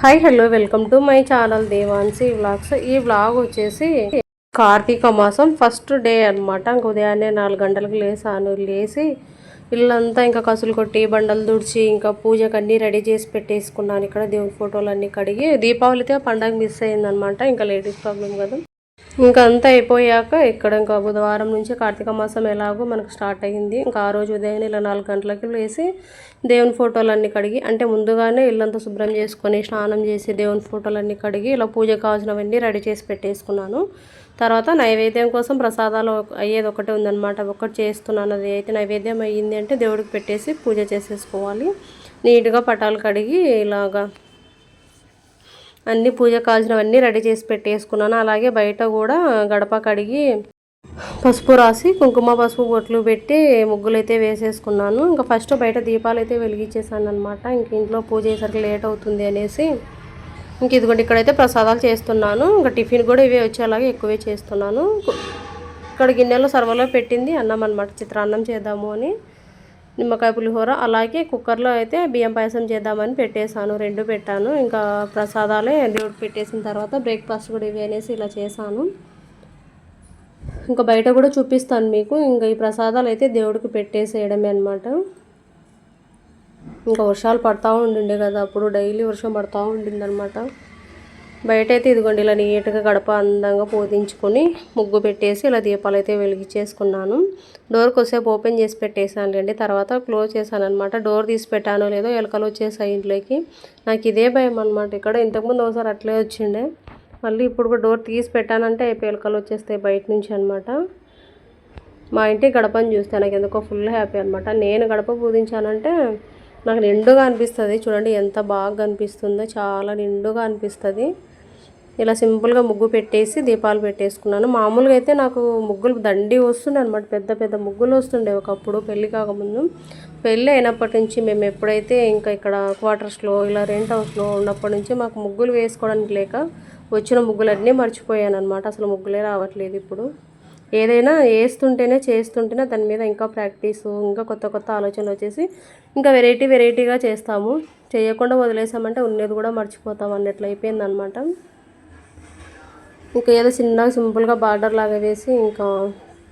Hi hello welcome to my channel Devansi vlogs ఈ vlog వచ్చేసి కార్తీక మాసం ఫస్ట్ డే అనమాట ఇంక ఉదయాన్నే నాలుగు గంటలకు లేసాను. లేచి ఇల్లంతా ఇంకా కసులు కొట్టి బండలు తుడిచి ఇంకా పూజకు అన్నీ రెడీ చేసి పెట్టేసుకున్నాను. ఇక్కడ దేవుని ఫోటోలు అన్నీ కడిగి దీపావళితో పండగ మిస్ అయిందనమాట ఇంకా లేడీస్ ప్రాబ్లం కదా. ఇంకా అంతా అయిపోయాక ఇక్కడ ఇంకా బుధవారం నుంచి కార్తీక మాసం ఎలాగో మనకు స్టార్ట్ అయ్యింది. ఇంకా ఆ రోజు ఉదయం ఇలా నాలుగు గంటలకి లేసి దేవుని ఫోటోలన్నీ కడిగి అంటే ముందుగానే ఇల్లంతా శుభ్రం చేసుకొని స్నానం చేసి దేవుని ఫోటోలన్నీ కడిగి ఇలా పూజ కావాల్సినవన్నీ రెడీ చేసి పెట్టేసుకున్నాను. తర్వాత నైవేద్యం కోసం ప్రసాదాలు అయ్యేది ఒకటే ఉందన్నమాట. ఒకటి చేస్తున్నాను. అది అయితే నైవేద్యం అయ్యింది అంటే దేవుడికి పెట్టేసి పూజ చేసేసుకోవాలి. నీట్గా పటాలు కడిగి ఇలాగా అన్ని పూజ కావాల్సినవన్నీ రెడీ చేసి పెట్టేసుకున్నాను. అలాగే బయట కూడా గడప కడిగి పసుపు రాసి కుంకుమ పసుపు బొట్లు పెట్టి ముగ్గులు అయితే వేసేసుకున్నాను. ఇంకా ఫస్ట్ బయట దీపాలు అయితే వెలిగించేసాను అనమాట ఇంక ఇంట్లో పూజ చేసరికి లేట్ అవుతుంది అనేసి ఇంక ఇదిగోండి ఇక్కడైతే ప్రసాదాలు చేస్తున్నాను. ఇంకా టిఫిన్ కూడా ఇవే వచ్చేలాగా ఎక్కువే చేస్తున్నాను. ఇక్కడ గిన్నెలో సర్వలో పెట్టింది అన్నం అనమాట చిత్రాన్నం చేద్దాము అని. నిమ్మకాయ పులిహోర అలాగే కుక్కర్లో అయితే బియ్యం పాయసం చేద్దామని పెట్టేశాను రెండు పెట్టాను. ఇంకా ప్రసాదాలే దేవుడికి పెట్టేసిన తర్వాత బ్రేక్ఫాస్ట్ కూడా ఇవి అనేసి ఇలా చేశాను. ఇంకా బయట కూడా చూపిస్తాను మీకు. ఇంకా ఈ ప్రసాదాలు అయితే దేవుడికి పెట్టేసేయడమే అనమాట ఇంకా వర్షాలు పడతా ఉండిండే కదా అప్పుడు డైలీ వర్షం పడతా ఉండిందనమాట బయటైతే బయట అయితే ఇదిగోండి ఇలా నీట్గా గడప అందంగా పోదించుకొని ముగ్గు పెట్టేసి ఇలా దీపాలు అయితే వెలిగించేసుకున్నాను. డోర్ కొద్దిసేపు ఓపెన్ చేసి పెట్టేసానులేండి తర్వాత క్లోజ్ చేశాను అనమాట డోర్ తీసి పెట్టానో లేదో ఎలకలు వచ్చేసాయి ఇంట్లోకి. నాకు ఇదే భయం అనమాట ఇక్కడ ఇంతకుముందు ఒకసారి అట్లే వచ్చిండే. మళ్ళీ ఇప్పుడు కూడా డోర్ తీసి పెట్టానంటే ఎలకలు వచ్చేస్తాయి బయట నుంచి అనమాట మా ఇంటి గడపని చూస్తే నాకు ఎందుకో ఫుల్ హ్యాపీ అనమాట నేను గడప పూజించానంటే నాకు నిండుగా అనిపిస్తుంది. చూడండి ఎంత బాగా అనిపిస్తుందో. చాలా నిండుగా అనిపిస్తుంది. ఇలా సింపుల్గా ముగ్గు పెట్టేసి దీపాలు పెట్టేసుకున్నాను. మామూలుగా అయితే నాకు ముగ్గులు దండి వస్తుండే అనమాట పెద్ద పెద్ద ముగ్గులు వస్తుండే ఒకప్పుడు పెళ్ళి కాకముందు. పెళ్ళి అయినప్పటి నుంచి మేము ఎప్పుడైతే ఇంకా ఇక్కడ క్వార్టర్స్లో ఇలా రెంట్ హౌస్లో ఉన్నప్పటి నుంచి మాకు ముగ్గులు వేసుకోవడానికి లేక వచ్చిన ముగ్గులన్నీ మర్చిపోయాను అనమాట అసలు ముగ్గులే రావట్లేదు ఇప్పుడు. ఏదైనా వేస్తుంటేనే చేస్తుంటేనే దాని మీద ఇంకా ప్రాక్టీస్ ఇంకా కొత్త కొత్త ఆలోచనలు వచ్చేసి ఇంకా వెరైటీ వెరైటీగా చేస్తాము. చేయకుండా వదిలేసామంటే ఉన్నది కూడా మర్చిపోతాం అన్నట్లు అయిపోయింది అనమాట ఇంకా ఏదో చిన్నగా సింపుల్గా బార్డర్ లాగా వేసి ఇంకా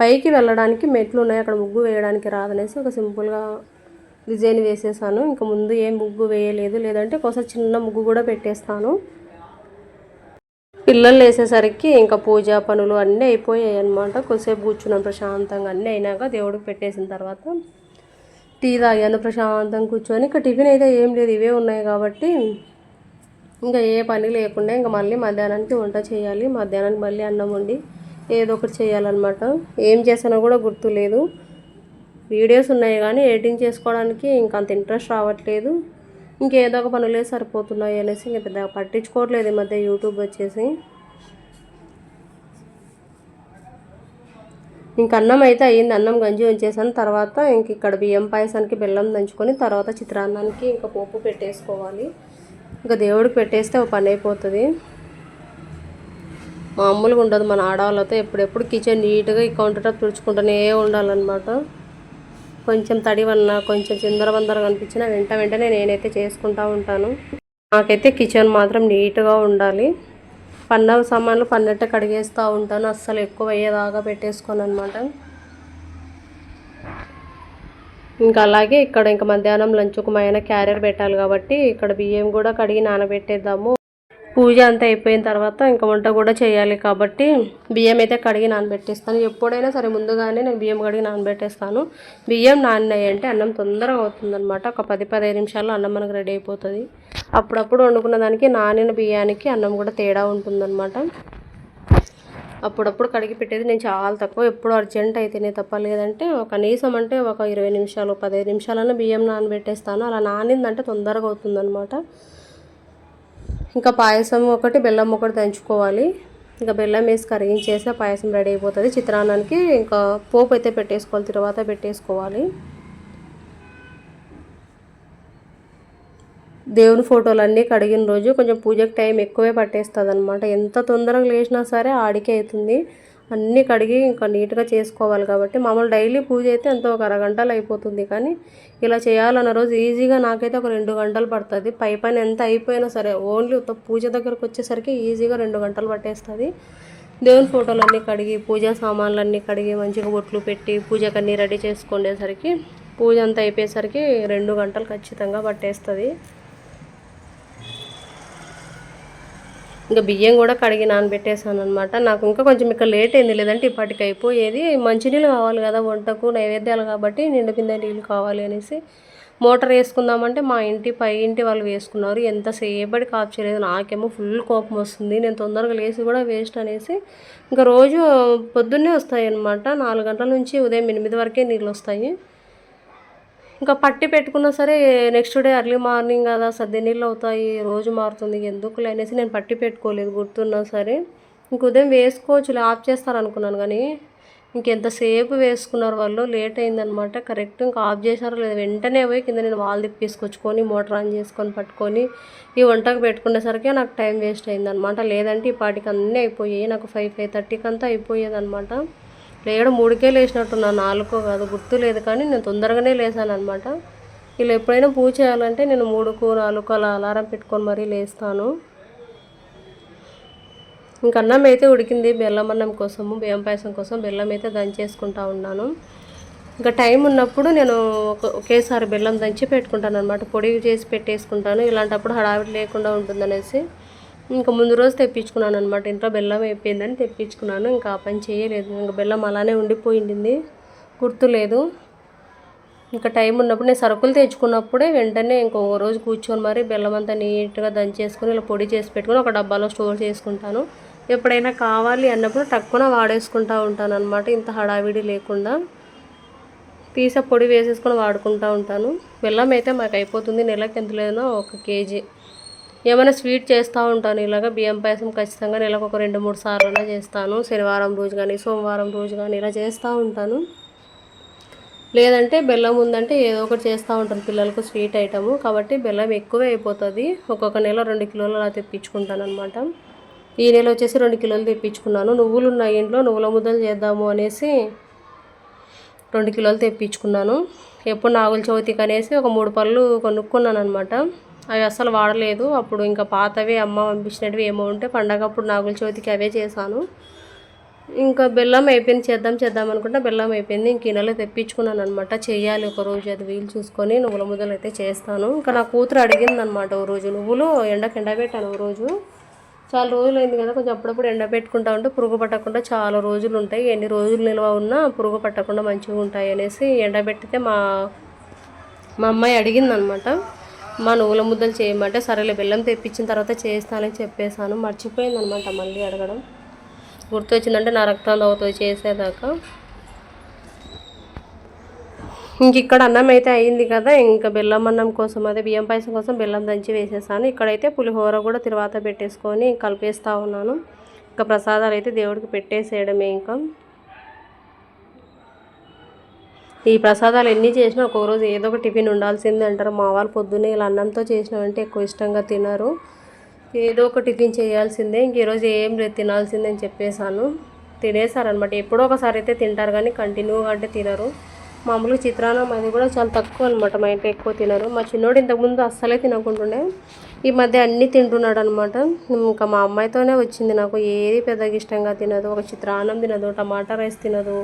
పైకి వెళ్ళడానికి మెట్లు ఉన్నాయి. అక్కడ ముగ్గు వేయడానికి రాదనేసి ఒక సింపుల్గా డిజైన్ వేసేసాను. ఇంకా ముందు ఏం ముగ్గు వేయలేదు. లేదంటే ఒకసారి చిన్న ముగ్గు కూడా పెట్టేస్తాను. పిల్లలు వేసేసరికి ఇంకా పూజ పనులు అన్నీ అయిపోయాయి అనమాట కొద్దిసేపు కూర్చున్నాను ప్రశాంతంగా. అన్నీ అయినాక దేవుడికి పెట్టేసిన తర్వాత టీ తాగాను. ప్రశాంతంగా కూర్చొని. ఇంకా టిఫిన్ అయితే ఏం లేదు. ఇవే ఉన్నాయి కాబట్టి ఇంకా ఏ పని లేకుండా ఇంకా మళ్ళీ మధ్యాహ్నానికి వంట చేయాలి. మధ్యాహ్నానికి మళ్ళీ అన్నం వండి ఏదో ఒకటి చేయాలన్నమాట. ఏం చేసానో కూడా గుర్తు లేదు. వీడియోస్ ఉన్నాయి కానీ ఎడిటింగ్ చేసుకోవడానికి ఇంకా అంత ఇంట్రెస్ట్ రావట్లేదు. ఇంకేదో ఒక పనులే సరిపోతున్నాయి అనేసి ఇంకా పెద్దగా పట్టించుకోవట్లేదు ఈ మధ్య యూట్యూబ్ వచ్చేసి. ఇంక అన్నం అయితే అయ్యింది. అన్నం గంజి ఉంచేసాను తర్వాత ఇంక ఇక్కడ బియ్యం పాయసానికి బెల్లం దంచుకొని తర్వాత చిత్రాన్నానికి ఇంకా పోపు పెట్టేసుకోవాలి. ఇంకా దేవుడు పెట్టేస్తే ఒక పని అయిపోతుంది. మామూలుగా ఉండదు మన ఆడవాళ్ళతో ఎప్పుడెప్పుడు కిచెన్ నీట్గా ఈ కౌంటర్ టాప్ తుడుచుకుంటూనే ఉండాలన్నమాట. కొంచెం తడివన్నా కొంచెం చిందరబందరగా అనిపించినా వెంట వెంటనే నేనైతే చేసుకుంటూ ఉంటాను. నాకైతే కిచెన్ మాత్రం నీట్గా ఉండాలి. పన్న సామాన్లు పన్నట్టు కడిగేస్తూ ఉంటాను. అస్సలు ఎక్కువ అయ్యేదాకా పెట్టేసుకోను అనమాట ఇంకా అలాగే ఇక్కడ ఇంకా మధ్యాహ్నం లంచ్కు మా ఆయన క్యారియర్ పెట్టాలి కాబట్టి ఇక్కడ బియ్యం కూడా కడిగి నానబెట్టేద్దాము. పూజ అంతా అయిపోయిన తర్వాత ఇంకా వంట కూడా చేయాలి కాబట్టి బియ్యం అయితే కడిగి నానబెట్టేస్తాను. ఎప్పుడైనా సరే ముందుగానే నేను బియ్యం కడిగి నానబెట్టేస్తాను. బియ్యం నానినాయంటే అన్నం తొందరగా అవుతుందన్నమాట. ఒక పది పదిహేను నిమిషాల్లో అన్నం మనకు రెడీ అయిపోతుంది. అప్పుడప్పుడు వండుకున్న దానికి నానిన బియ్యానికి అన్నం కూడా తేడా ఉంటుందన్నమాట. అప్పుడప్పుడు కడిగి పెట్టేది నేను చాలా తక్కువ ఎప్పుడు అర్జెంట్ అయితేనే తప్ప. లేదంటే కనీసం అంటే ఒక ఇరవై నిమిషాలు పదిహేను నిమిషాలన్నా బియ్యం నానబెట్టేస్తాను. అలా నానిందంటే తొందరగా అవుతుందనమాట ఇంకా పాయసం ఒకటి బెల్లం ఒకటి దంచుకోవాలి. ఇంకా బెల్లం వేసి కరిగించేసి పాయసం రెడీ అయిపోతుంది. చిత్రాన్నానికి ఇంకా పోపు అయితే పెట్టేసుకోవాలి తర్వాత పెట్టేసుకోవాలి. దేవుని ఫోటోలు అన్నీ కడిగిన రోజు కొంచెం పూజకి టైం ఎక్కువే పట్టేస్తుంది అనమాట ఎంత తొందరగా లేచినా సరే ఆడికే అవుతుంది. అన్నీ కడిగి ఇంకా నీట్గా చేసుకోవాలి కాబట్టి మామూలు డైలీ పూజ అయితే ఎంతో ఒక అరగంటలు అయిపోతుంది కానీ ఇలా చేయాలన్న రోజు ఈజీగా నాకైతే ఒక రెండు గంటలు పడుతుంది. పై పైన ఎంత అయిపోయినా సరే ఓన్లీ పూజ దగ్గరకు వచ్చేసరికి ఈజీగా రెండు గంటలు పట్టేస్తుంది. దేవుని ఫోటోలు అన్నీ కడిగి పూజా సామాన్లు అన్నీ కడిగి మంచిగా బొట్లు పెట్టి పూజకన్నీ రెడీ చేసుకునేసరికి పూజ అంతా అయిపోయేసరికి రెండు గంటలు ఖచ్చితంగా పట్టేస్తుంది. ఇంకా బియ్యం కూడా కడిగి నానబెట్టేసాను అనమాట నాకు ఇంకా కొంచెం ఇక్కడ లేట్ అయింది లేదంటే ఇప్పటికి అయిపోయేది. మంచినీళ్ళు కావాలి కదా వంటకు నైవేద్యాలు కాబట్టి నిండు కింద నీళ్ళు కావాలి అనేసి మోటార్ వేసుకుందామంటే మా ఇంటి పై ఇంటి వాళ్ళు వేసుకున్నారు. ఎంతసేపటి కాప్ చేయలేదు. నాకేమో ఫుల్ కోపం వస్తుంది. నేను తొందరగా లేచి కూడా వేస్ట్ అనేసి ఇంకా రోజు పొద్దున్నే వస్తాయి అనమాట నాలుగు గంటల నుంచి ఉదయం ఎనిమిది వరకే నీళ్ళు వస్తాయి. ఇంకా పట్టి పెట్టుకున్నా సరే నెక్స్ట్ డే అర్లీ మార్నింగ్ కదా సర్ది నీళ్ళు అవుతాయి రోజు మారుతుంది ఎందుకు అనేసి నేను పట్టి పెట్టుకోలేదు గుర్తున్నా సరే. ఇంక ఉదయం వేసుకోవచ్చు ఆఫ్ చేస్తారు అనుకున్నాను కానీ ఇంకెంతసేపు వేసుకున్నారు వాళ్ళు లేట్ అయిందనమాట. కరెక్ట్ ఇంకా ఆఫ్ చేశారో లేదు వెంటనే పోయి కింద నేను వాల్ తిప్పేసుకొచ్చుకొని మోటార్ ఆన్ చేసుకొని పట్టుకొని ఈ వంటకు పెట్టుకునేసరికి నాకు టైం వేస్ట్ అయిందనమాట. లేదంటే ఈ పాటికి అన్నీ అయిపోయాయి నాకు ఫైవ్ ఫైవ్ థర్టీకి అంతా అయిపోయేదనమాట. లేడు మూడుకే లేచినట్టున్నా నాలుగో కాదు గుర్తు లేదు కానీ నేను తొందరగానే లేసాను అనమాట ఇలా ఎప్పుడైనా పూజ చేయాలంటే నేను మూడుకు నాలుగు అలా అలారం పెట్టుకొని మరీ లేస్తాను. ఇంక అన్నం అయితే ఉడికింది బెల్లం అన్నం కోసము బియ్యం పాయసం కోసం బెల్లం అయితే దంచేసుకుంటా ఉన్నాను. ఇంకా టైం ఉన్నప్పుడు నేను ఒకేసారి బెల్లం దంచి పెట్టుకుంటాను అనమాట పొడి చేసి పెట్టేసుకుంటాను. ఇలాంటప్పుడు హడావిడి లేకుండా ఉంటుందనేసి. ఇంకా ముందు రోజు తెప్పించుకున్నాను అనమాట ఇంట్లో బెల్లం అయిపోయిందని తెప్పించుకున్నాను. ఇంకా ఆ పని చేయలేదు. ఇంకా బెల్లం అలానే ఉండిపోయింది. గుర్తులేదు ఇంకా టైం ఉన్నప్పుడు నేను సరుకులు తెచ్చుకున్నప్పుడే వెంటనే ఇంకొక రోజు కూర్చొని మరి బెల్లం అంతా నీట్గా దంచేసుకొని ఇలా పొడి చేసి పెట్టుకొని ఒక డబ్బాలో స్టోర్ చేసుకుంటాను. ఎప్పుడైనా కావాలి అన్నప్పుడు తక్కువ వాడేసుకుంటూ ఉంటాను అనమాట ఇంత హడావిడి లేకుండా తీసే పొడి వేసేసుకొని వాడుకుంటూ ఉంటాను. బెల్లం అయితే మాకు అయిపోతుంది. నెలకి ఎంత లేదో ఒక కేజీ. ఏమైనా స్వీట్ చేస్తూ ఉంటాను ఇలాగ బియ్యం పాయసం ఖచ్చితంగా నెలకు ఒక రెండు మూడు సార్లు చేస్తాను. శనివారం రోజు కానీ సోమవారం రోజు కానీ ఇలా చేస్తూ ఉంటాను. లేదంటే బెల్లం ఉందంటే ఏదో ఒకటి చేస్తూ ఉంటాను పిల్లలకు స్వీట్ ఐటము. కాబట్టి బెల్లం ఎక్కువే అయిపోతుంది. ఒక్కొక్క నెల రెండు కిలోలు అలా తెప్పించుకుంటాను అనమాట ఈ నెల వచ్చేసి రెండు కిలోలు తెప్పించుకున్నాను. నువ్వులు ఉన్నాయి ఇంట్లో నువ్వుల ముద్దలు చేద్దాము అనేసి రెండు కిలోలు తెప్పించుకున్నాను. ఎప్పుడు నాగుల చవితికి అనేసి ఒక మూడు పళ్ళు కొనుక్కున్నాను అనమాట అవి అస్సలు వాడలేదు. అప్పుడు ఇంకా పాతవి అమ్మ పంపించినవి ఏమో ఉంటే పండగప్పుడు నాగుల చవితికి అవే చేశాను. ఇంకా బెల్లం అయిపోయింది చేద్దాం చేద్దాం అనుకుంటే బెల్లం అయిపోయింది. ఇంక నెల తెప్పించుకున్నాను అనమాట చేయాలి ఒక రోజు అది వీలు చూసుకొని నువ్వుల ముద్దలు అయితే చేస్తాను. ఇంకా నా కూతురు అడిగింది అనమాట ఓ రోజు నువ్వులు ఎండకు ఎండబెట్టాను ఓ రోజు. చాలా రోజులు అయింది కదా కొంచెం అప్పుడప్పుడు ఎండబెట్టుకుంటా ఉంటే పురుగు పట్టకుండా చాలా రోజులు ఉంటాయి. ఎన్ని రోజులు నిల్వ ఉన్నా పురుగు పట్టకుండా మంచిగా ఉంటాయి అనేసి ఎండబెట్టితే మా మా అమ్మాయి అడిగింది అనమాట మా నువ్వుల ముద్దలు చేయమంటే సరేలే బెల్లం తెప్పించిన తర్వాత చేస్తానని చెప్పేశాను. మర్చిపోయిందనమాట మళ్ళీ అడగడం. గుర్తొచ్చిందంటే నా రక్తం అవుతుంది చేసేదాకా. ఇంక ఇక్కడ అన్నం అయితే అయింది కదా ఇంకా బెల్లం అన్నం కోసం అదే బియ్యం పాయసం కోసం బెల్లం దంచి వేసేసాను. ఇక్కడైతే పులిహోర కూడా తర్వాత పెట్టేసుకొని కలిపేస్తూ ఉన్నాను. ఇంకా ప్రసాదాలు అయితే దేవుడికి పెట్టేసేయడమే ఇంకా. ఈ ప్రసాదాలు ఎన్ని చేసినా ఒక్కొక్క రోజు ఏదో ఒక టిఫిన్ ఉండాల్సిందే అంటారు. మా వాళ్ళు పొద్దున్నే ఇలా అన్నంతో చేసినామంటే ఎక్కువ ఇష్టంగా తినరు. ఏదో ఒక టిఫిన్ చేయాల్సిందే. ఇంక ఈరోజు ఏం లేదు తినాల్సిందే అని చెప్పేశాను. తినేసారనమాట ఎప్పుడో ఒకసారి అయితే తింటారు కానీ కంటిన్యూగా అంటే తినరు. మామూలుగా చిత్రాన్నం అది కూడా చాలా తక్కువ అనమాట మా ఇంట్లో ఎక్కువ తినరు. మా చిన్నోడు ఇంతకుముందు అస్సలే తినకుంటుండే. ఈ మధ్య అన్నీ తింటున్నాడు అనమాట ఇంకా మా అమ్మాయితోనే వచ్చింది నాకు. ఏది పెద్దగా ఇష్టంగా తినదు. ఒక చిత్రాన్నం తినదు టమాటా రైస్ తినదు.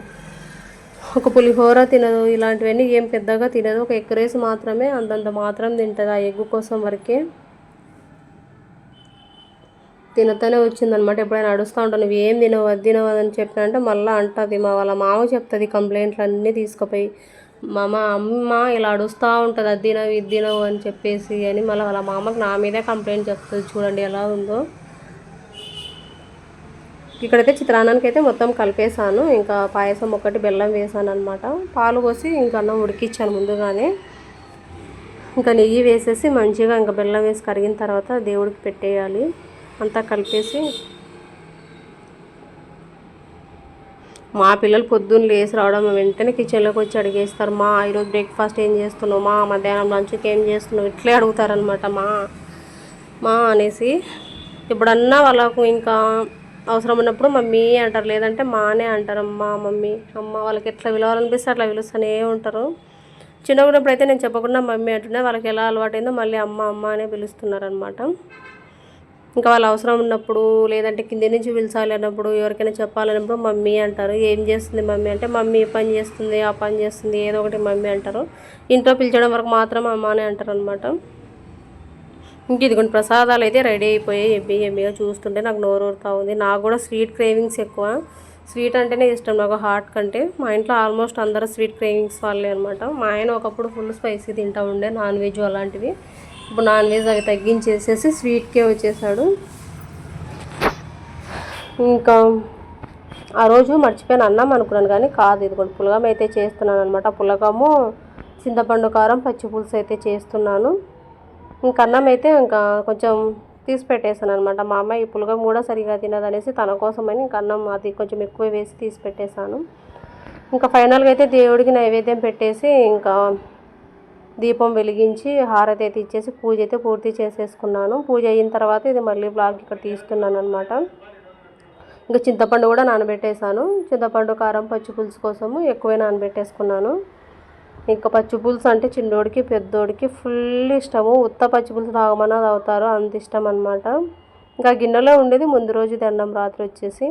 ఒక పులిహోర తినదు ఇలాంటివన్నీ ఏం పెద్దగా తినదు. ఒక ఎగ్ రైస్ మాత్రమే అంతంత మాత్రం తింటుంది ఆ ఎగ్ కోసం వరకే. తినతనే వచ్చిందనమాట. ఎప్పుడైనా అడుస్తూ ఉంటాను నువ్వు ఏం తినవు అది తినవు అని చెప్పినంటే మళ్ళీ అంటుంది మా వాళ్ళ మామ చెప్తుంది కంప్లైంట్లు అన్నీ తీసుకుపోయి మా అమ్మ ఇలా అడుస్తూ ఉంటుంది అది తినవు ఇది తినవు అని చెప్పేసి అని మళ్ళీ వాళ్ళ మామకు నా మీదే కంప్లైంట్ చెప్తుంది. చూడండి ఎలా ఉందో. ఇక్కడైతే చిత్రాన్నానికి అయితే మొత్తం కలిపేసాను ఇంకా పాయసం ఒకటి బెల్లం వేసాను అనమాట పాలు పోసి ఇంకా అన్నం ఉడికిచ్చాను ముందుగానే. ఇంకా నెయ్యి వేసేసి మంచిగా ఇంకా బెల్లం వేసి కరిగిన తర్వాత దేవుడికి పెట్టేయాలి. అంతా కలిపేసి మా పిల్లలు పొద్దున్న లేసి రావడం వెంటనే కిచెన్లోకి వచ్చి అడిగేస్తారు మా ఈరోజు బ్రేక్ఫాస్ట్ ఏం చేస్తున్నావు? మా మధ్యాహ్నం లంచ్కి ఏం చేస్తున్నావు? ఇట్లే అడుగుతారనమాట మా మా అనేసి. ఇప్పుడన్నా వాళ్ళకు ఇంకా అవసరం ఉన్నప్పుడు మమ్మీ అంటారు లేదంటే మానే అంటారు అమ్మ మమ్మీ అమ్మ వాళ్ళకి ఎట్లా పిలవాలనిపిస్తే అట్లా పిలుస్తూనే ఉంటారు. చిన్నగా ఉన్నప్పుడు అయితే నేను చెప్పకుండా మమ్మీ అంటున్నా వాళ్ళకి ఎలా అలవాటైందో మళ్ళీ అమ్మ అమ్మ అనే పిలుస్తున్నారనమాట ఇంకా వాళ్ళు అవసరం ఉన్నప్పుడు లేదంటే కింది నుంచి పిలిచాలి అన్నప్పుడు ఎవరికైనా చెప్పాలన్నప్పుడు మమ్మీ అంటారు. ఏం చేస్తుంది మమ్మీ అంటే మమ్మీ ఈ పని చేస్తుంది ఆ పని చేస్తుంది ఏదో ఒకటి మమ్మీ అంటారు. ఇంట్లో పిలిచడం వరకు మాత్రం అమ్మ అని అంటారు అనమాట ఇంక ఇదిగోండి ప్రసాదాలు అయితే రెడీ అయిపోయాయి. ఎమ్మి ఎమ్మిగా చూస్తుంటే నాకు నోరు ఊరుతూ ఉంది. నాకు కూడా స్వీట్ క్రేవింగ్స్ ఎక్కువ. స్వీట్ అంటేనే ఇష్టం. నాకు హార్ట్ కంటే మా ఇంట్లో ఆల్మోస్ట్ అందరూ స్వీట్ క్రేవింగ్స్ వాళ్ళే అనమాట మా ఆయన ఒకప్పుడు ఫుల్ స్పైసీ తింటా ఉండే నాన్ వెజ్ అలాంటివి. ఇప్పుడు నాన్ వెజ్ అవి తగ్గించేసేసి స్వీట్కే వచ్చేసాడు. ఇంకా ఆ రోజు మర్చిపోయాను అన్నం అనుకున్నాను కానీ కాదు. ఇది కూడా పులగం అయితే చేస్తున్నాను అనమాట పులగము చింతపండు కారం పచ్చి పులుసు అయితే చేస్తున్నాను. ఇంక అన్నం అయితే ఇంకా కొంచెం తీసి పెట్టేశాను అనమాట మా అమ్మాయి ఈ పులగం కూడా సరిగా తినదనేసి తన కోసమని ఇంకా అన్నం అది కొంచెం ఎక్కువ వేసి తీసి పెట్టేశాను. ఇంకా ఫైనల్గా అయితే దేవుడికి నైవేద్యం పెట్టేసి ఇంకా దీపం వెలిగించి హారతి అయితే ఇచ్చేసి పూజ అయితే పూర్తి చేసేసుకున్నాను. పూజ అయిన తర్వాత ఇది మళ్ళీ బ్లాగ్ ఇక్కడ తీస్తున్నాను అనమాట ఇంకా చింతపండు కూడా నానబెట్టేశాను. చింతపండు కారం పచ్చి పులుసు కోసము ఎక్కువే నానబెట్టేసుకున్నాను. ఇంకా పచ్చి పులుసు అంటే చిన్నోడికి పెద్దోడికి ఫుల్ ఇష్టము. ఉత్త పచ్చి పులుసు తాగమన్నా తాగుతారు. అంత ఇష్టం అనమాట ఇంకా గిన్నెలో ఉండేది ముందు రోజు దండం రాత్రి వచ్చేసి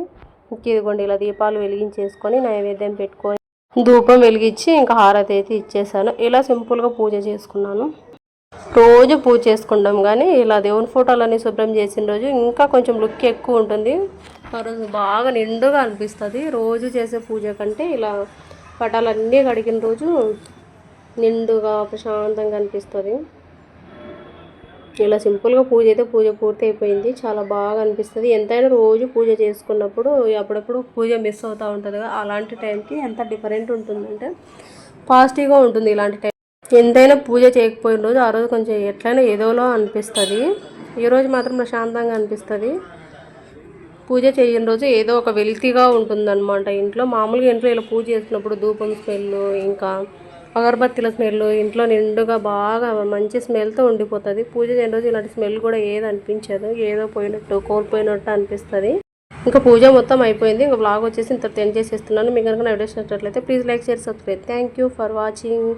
ఇంక ఇదిగోండి ఇలా దీపాలు వెలిగించేసుకొని నైవేద్యం పెట్టుకొని ధూపం వెలిగించి ఇంకా హారతి అయితే ఇచ్చేసాను. ఇలా సింపుల్గా పూజ చేసుకున్నాను. రోజు పూజ చేసుకుంటాం కానీ ఇలా దేవుని ఫోటోలన్నీ శుభ్రం చేసిన రోజు ఇంకా కొంచెం లుక్ ఎక్కువ ఉంటుంది. ఆ రోజు బాగా నిండుగా అనిపిస్తుంది. రోజు చేసే పూజ కంటే ఇలా పటాలన్నీ కడిగిన రోజు నిండుగా ప్రశాంతంగా అనిపిస్తుంది. ఇలా సింపుల్గా పూజ అయితే పూజ పూర్తి అయిపోయింది చాలా బాగా అనిపిస్తుంది. ఎంతైనా రోజు పూజ చేసుకున్నప్పుడు అప్పుడప్పుడు పూజ మిస్ అవుతూ ఉంటుంది కదా. అలాంటి టైంకి ఎంత డిఫరెంట్ ఉంటుందంటే పాజిటివ్గా ఉంటుంది ఇలాంటి టైం. ఎంతైనా పూజ చేయకపోయిన రోజు ఆ రోజు కొంచెం ఎట్లయినా ఏదోలో అనిపిస్తుంది. ఈరోజు మాత్రం ప్రశాంతంగా అనిపిస్తుంది. పూజ చేయని రోజు ఏదో ఒక వెల్తీగా ఉంటుందన్నమాట. ఇంట్లో మామూలుగా ఇంట్లో ఇలా పూజ చేసినప్పుడు ధూపం స్మెల్ ఇంకా అగరబత్తీల స్మెల్ ఇంట్లో నిండుగా బాగా మంచి స్మెల్తో ఉండిపోతుంది. పూజ చేయని రోజు ఇలాంటి స్మెల్ కూడా ఏది అనిపించదు ఏదో పోయినట్టు కోల్పోయినట్టు అనిపిస్తుంది. ఇంకా పూజ మొత్తం అయిపోయింది. ఇంకా బ్లాగ్ వచ్చేసి ఇంత ఎండ్ చేసేస్తున్నాను. మీకు కనుక నా వీడియోస్ నచ్చినట్లయితే please like share subscribe thank you for watching